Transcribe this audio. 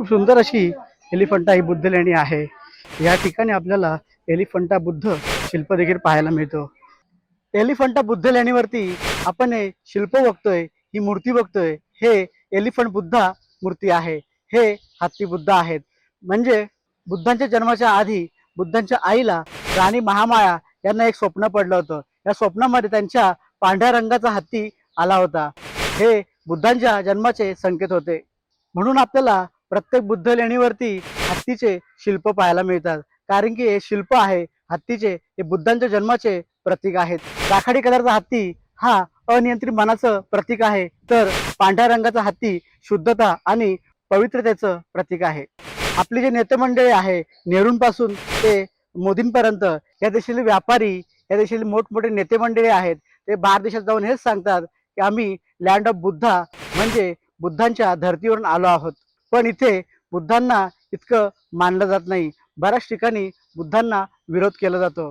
खूप सुंदर अशी एलिफंटा ही बुद्ध लेणी आहे. या ठिकाणी आपल्याला एलिफंटा बुद्ध शिल्प देखील पाहायला मिळतो. एलिफंटा बुद्ध लेणीवरती आपण हे शिल्प बघतोय ही मूर्ती बघतोय हे एलिफंट बुद्धा मूर्ती आहे. हे हत्ती बुद्ध आहेत. म्हणजे बुद्धांच्या जन्माच्या आधी बुद्धांच्या आईला राणी महामाया यांना एक स्वप्न पडलं होतं. या स्वप्नामध्ये त्यांच्या पांढऱ्या रंगाचा हत्ती आला होता. हे बुद्धांच्या जन्माचे संकेत होते. म्हणून आपल्याला प्रत्येक बुद्ध लेणीवरती हत्तीचे शिल्प पाहायला मिळतात. कारण की हे शिल्प आहे हत्तीचे हे बुद्धांच्या जन्माचे प्रतीक आहेत. राखाडी कलरचा हत्ती हा अनियंत्रित मनाचं प्रतीक आहे. तर पांढऱ्या रंगाचा हत्ती शुद्धता आणि पवित्रतेचं प्रतीक आहे. आपली जे नेते मंडळी आहे नेहरूंपासून ते मोदींपर्यंत या देशातील व्यापारी या देशातील मोठमोठे नेते मंडळी आहेत ते बाहेर देशात जाऊन हेच सांगतात की आम्ही लँड ऑफ बुद्धा म्हणजे बुद्धांच्या धर्तीवरून आलो आहोत. पण इथे बुद्धांना इतकं मानलं जात नाही. बऱ्याच ठिकाणी बुद्धांना विरोध केला जातो.